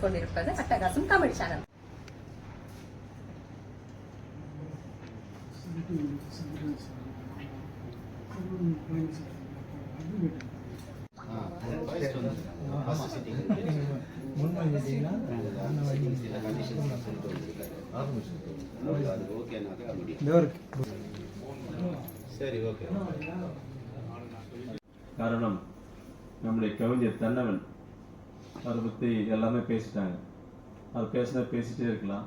பார்த்துக் கொண்டிருப்பது அட்டகாசம் தமிழ் சேனல். காரணம் நம்முடைய கவிஞர் தன்னவன். அதை பற்றி எல்லாமே பேசிட்டாங்க. அவர் பேசினா பேசிட்டே இருக்கலாம்.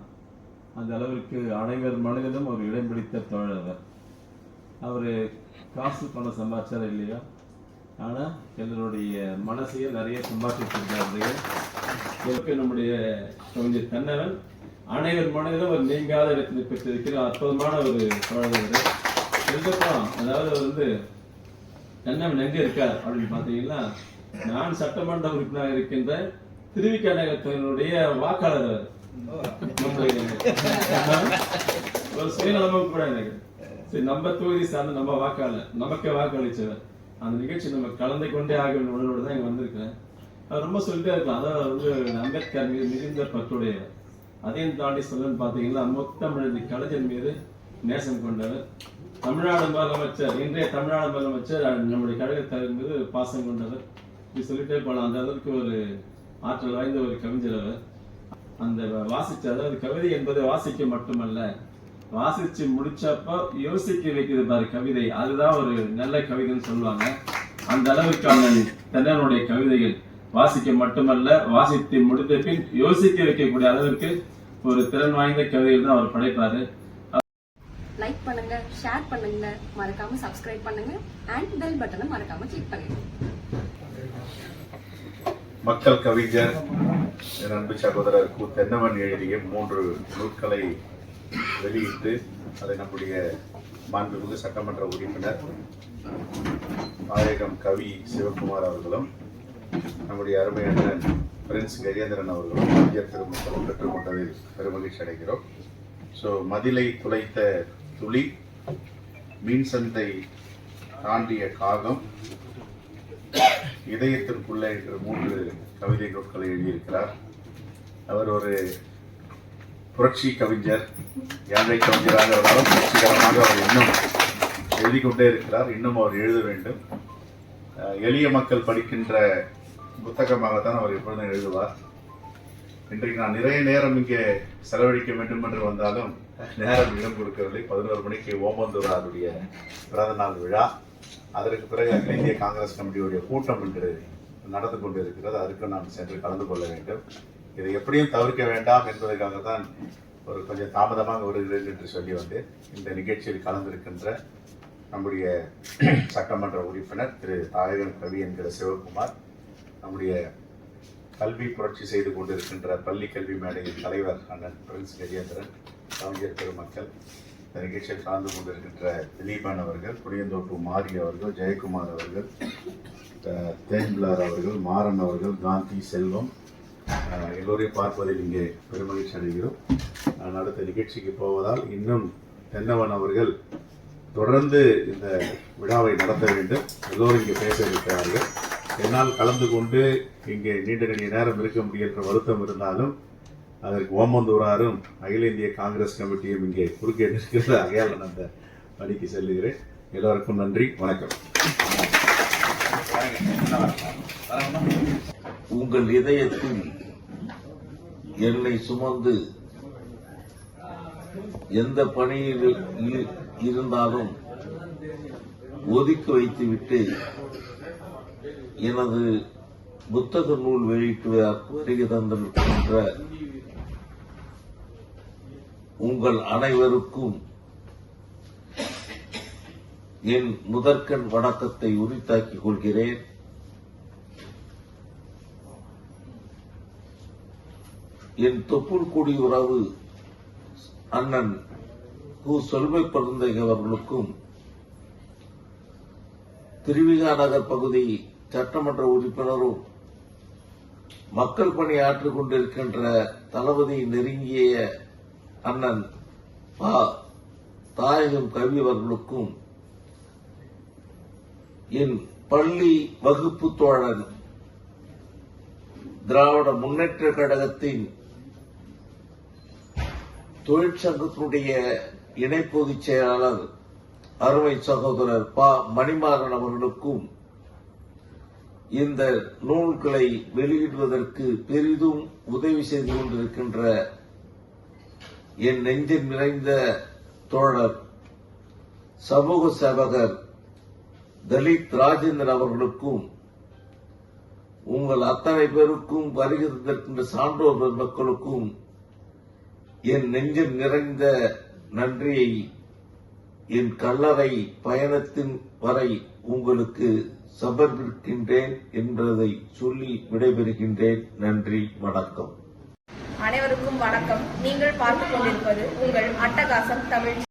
அந்த அளவிற்கு அனைவர் மனிதனும் ஒரு இடம் பிடித்த தோழர் அவர். காசு பணம் சம்பாதிச்சாரா இல்லையா? ஆனால் எங்களுடைய மனசையே நிறைய சம்பாதிச்சிருக்காரு இதற்கு நம்முடைய கவிஞர் தன்னவன் அனைவர் மனதிலும் ஒரு நீங்காத இடத்தில் பெற்றிருக்கிற அற்புதமான ஒரு தோழர் எங்கப்பா அதாவது வந்து கண்ணவன் எங்க இருக்கார் அப்படின்னு பார்த்தீங்கன்னா நான் சட்டமன்ற உறுப்பினர் இருக்கின்ற திருவிக்க நகரத்தினுடைய வாக்காளர் ஒரு சுயநலமும் கூட எனக்கு சரி நம்ம தொகுதி சார்ந்த நம்ம வாக்காளர் நமக்கே வாக்களிச்சவர் அந்த நிகழ்ச்சி நம்ம கலந்து கொண்டே ஆக வேண்டிய உணர்வோடு தான் இங்க வந்திருக்கிறேன். அது ரொம்ப சொல்லிட்டே இருக்கலாம். அதான் வந்து அம்பேத்கர் மீது மிகுந்த பற்றுடையவர். அதையும் தாண்டி சொல்லணும்னு பார்த்தீங்கன்னா முத்தமிழ் கலைஞர் மீது நேசம் கொண்டவர். தமிழ்நாடு முதலமைச்சர் இன்றைய தமிழ்நாடு முதலமைச்சர் நம்முடைய கழக மீது பாசம் கொண்டவர். இப்படி சொல்லிட்டே போகலாம் அந்த அளவுக்கு ஒரு ஆற்றல் வாய்ந்த ஒரு கவிஞர் அவர். அந்த வாசிச்சு அதாவது கவிதை என்பது வாசிக்க மட்டுமல்ல வாசிச்சு முடிச்சப்ப யோசிக்க வைக்கிறது பாரு கவிதை. அதுதான் ஒரு நல்ல கவிதைன்னு சொல்லுவாங்க. அந்த அளவுக்கு அவன் தென்னனுடைய கவிதைகள். வாசிக்க மட்டுமல்ல வாசித்து முடித்த பின் யோசிக்க வைக்கக்கூடிய அளவிற்கு ஒரு திறன் வாய்ந்த கவிதைகள் தான் அவர் படைப்பாரு. லைக் பண்ணுங்க ஷேர் பண்ணுங்க. மறக்காம சப்ஸ்கிரைப் பண்ணுங்க. அண்ட் பெல் பட்டனை மறக்காம கிளிக் பண்ணுங்க. மக்கள் கவிஞர் என் அன்பு சகோதரர் கு. தென்னவன் எழுதிய மூன்று நூல்களை வெளியிட்டு அதை நம்முடைய மாண்புமிகு சட்டமன்ற உறுப்பினர் நாயகம் கவி சிவகுமார் அவர்களும் நம்முடைய அருமை அண்ணன் பிரின்ஸ் கஜேந்திரன் அவர்களும் கவிஞர் பெருமக்களும் பெற்றுக்கொண்டதில் பெருமகிழ்ச்சி அடைகிறோம். ஸோ மதிலை துளைத்த துளி மீன் சந்தை தாண்டிய காகம் இதயத்திற்குள்ளே என்ற மூன்று கவிதை நூல்களை எழுதியிருக்கிறார். அவர் ஒரு புரட்சி கவிஞர் யானை கவிஞராக இருந்தாலும் புரட்சிகரமாக அவர் இன்னும் எழுதி கொண்டே இருக்கிறார். இன்னும் அவர் எழுத வேண்டும். எளிய மக்கள் படிக்கின்ற புத்தகமாகத்தான் அவர் எப்பொழுதும் எழுதுவார். இன்றைக்கு நான் நிறைய நேரம் இங்கே செலவழிக்க வேண்டும் என்று வந்தாலும் நேரம் இடம் கொடுக்கவில்லை. பதினோரு மணிக்கு ஓமந்தூராருடைய பிறந்த நாள் விழா. அதற்கு பிறகு அகில இந்திய காங்கிரஸ் கமிட்டியுடைய கூட்டம் என்று நடந்து கொண்டிருக்கிறது. அதற்கு நான் சென்று கலந்து கொள்ள வேண்டும். இதை எப்படியும் தவிர்க்க வேண்டாம் என்பதற்காக தான் ஒரு கொஞ்சம் தாமதமாக வருகிறேன் என்று சொல்லி வந்து இந்த நிகழ்ச்சியில் கலந்திருக்கின்ற நம்முடைய சட்டமன்ற உறுப்பினர் திரு தாயகன் கவி என்கிற சிவகுமார் நம்முடைய கல்வி புரட்சி செய்து கொண்டிருக்கின்ற பள்ளி கல்வி மேடையின் தலைவர் அண்ணன் பிரின்ஸ் கஜேந்திரன் கவிஞர் பெருமக்கள் இந்த நிகழ்ச்சியில் கலந்து கொண்டிருக்கின்ற திலீபன் அவர்கள் புளியந்தோப்பு மாரி அவர்கள் ஜெயக்குமார் அவர்கள் தேன்பிளார் அவர்கள் மாறன் அவர்கள் காந்தி செல்வம் எல்லோரையும் பார்ப்பதில் இங்கே பெருமகிழ்ச்சி அடைகிறோம். அடுத்த நிகழ்ச்சிக்கு போவதால் இன்னும் தென்னவன் அவர்கள் தொடர்ந்து இந்த விழாவை நடத்த வேண்டும். எல்லோரும் இங்கே பேச இருக்கிறார்கள் என்னால் கலந்து கொண்டு இங்கே நீண்ட நெடிய நேரம் இருக்க முடிகின்ற வருத்தம் இருந்தாலும் அதற்கு ஓமந்தூராரும் அகில இந்திய காங்கிரஸ் கமிட்டியும் இங்கே குறுக்கே நிற்கிறது ஆகையால் நான் அந்த பணிக்கு செல்லுகிறேன். எல்லோருக்கும் நன்றி. வணக்கம். உங்கள் இதயத்தில் என்னை சுமந்து எந்த பணியில் இருந்தாலும் ஒதுக்கி வைத்துவிட்டு எனது புத்தக நூல் வெளியிட்டு வருகை தந்திருக்கின்ற உங்கள் அனைவருக்கும் என் முதற்கண் வணக்கத்தை உரித்தாக்கிக் கொள்கிறேன். என் தொப்புள் குடி உறவு அண்ணன் கு. சொல்மை குழந்தை அவர்களுக்கும் திருவிகா நகர் பகுதி சட்டமன்ற உறுப்பினரும் மக்கள் பணி ஆற்றிக் கொண்டிருக்கின்ற தளபதி நெருங்கிய அண்ணன் பா தாயகம் கவியவர்களுக்கும் என் பள்ளி வகுப்பு தோழன் திராவிட முன்னேற்ற கழகத்தின் தொழிற்சங்கத்தினுடைய இணை பொதுச் செயலாளர் அருமை சகோதரர் ப மணிமாறன் அவர்களுக்கும் இந்த நூல்களை வெளியிடுவதற்கு பெரிதும் உதவி செய்து கொண்டிருக்கின்ற என் நெஞ்சில் நிறைந்த தோழர் சமூக சேவகர் தலித் ராஜேந்திரன் அவர்களுக்கும் உங்கள் அத்தனை பேருக்கும் வருகின்ற சான்றோர் பெருமக்களுக்கும் என் நெஞ்சில் நிறைந்த நன்றியை என் கல்லறை பயணத்தின் வரை உங்களுக்கு சமர்ப்பிக்கின்றேன் என்பதை சொல்லி விடைபெறுகின்றேன். நன்றி வணக்கம். அனைவருக்கும் வணக்கம். நீங்கள் பார்த்துக் கொண்டிருப்பது உங்கள் அட்டகாசம் தமிழ்